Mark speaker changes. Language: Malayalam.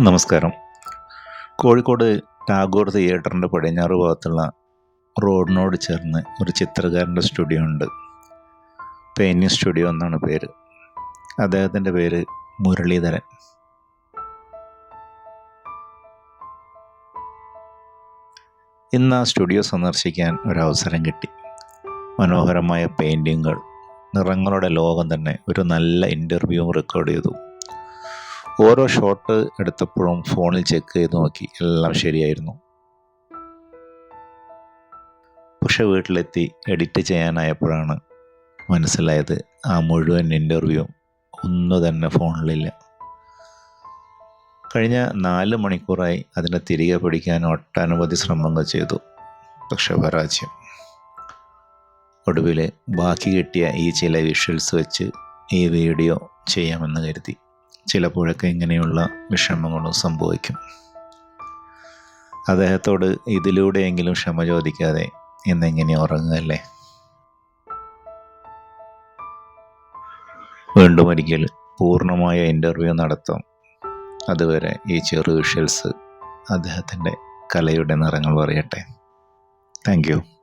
Speaker 1: നമസ്കാരം. കോഴിക്കോട് ടാഗോർ തിയേറ്ററിന്റെ പടിഞ്ഞാറ് ഭാഗത്തുള്ള റോഡിനോട് ചേർന്ന് ഒരു ചിത്രകാരന്റെ സ്റ്റുഡിയോ ഉണ്ട്. പെയിന്റിങ് സ്റ്റുഡിയോ എന്നാണ് പേര്. അദ്ദേഹത്തിന്റെ പേര് മുരളീധരൻ. ഇന്ന് ആ സ്റ്റുഡിയോ സന്ദർശിക്കാൻ ഒരവസരം കിട്ടി. മനോഹരമായ പെയിന്റിങ്ങുകൾ നിറങ്ങളുടെ ലോകം തന്നെ ഒരു നല്ല ഇന്റർവ്യൂവും റെക്കോർഡ് ചെയ്തു. ഓരോ ഷോട്ട് എടുത്തപ്പോഴും ഫോണിൽ ചെക്ക് ചെയ്ത് നോക്കി. എല്ലാം ശരിയായിരുന്നു. പക്ഷെ വീട്ടിലെത്തി എഡിറ്റ് ചെയ്യാനായപ്പോഴാണ് മനസ്സിലായത് ആ മുഴുവൻ ഇന്റർവ്യൂ ഒന്നു തന്നെ ഫോണിലില്ല കഴിഞ്ഞ നാല് മണിക്കൂറായി അതിനെ തിരികെ പിടിക്കാൻ ഒട്ടനവധി ശ്രമങ്ങൾ ചെയ്തു. പക്ഷെ പരാജയം. ഒടുവിൽ ബാക്കി കിട്ടിയ ഈ ചില വിഷ്വൽസ് വെച്ച് ഈ വീഡിയോ ചെയ്യാമെന്ന് കരുതി. ചിലപ്പോഴൊക്കെ ഇങ്ങനെയുള്ള വിഷമങ്ങളും സംഭവിക്കും. അദ്ദേഹത്തോട് ഇതിലൂടെയെങ്കിലും ക്ഷമ ചോദിക്കാതെ ഇന്നെങ്ങനെ ഉറങ്ങുകയല്ലേ വീണ്ടും ഒരിക്കൽ പൂർണമായ ഇന്റർവ്യൂ നടത്താം. അതുവരെ ഈ ചെറു വിഷ്വൽസ് അദ്ദേഹത്തിന്റെ കലയുടെ നിറങ്ങൾ പറയട്ടെ താങ്ക്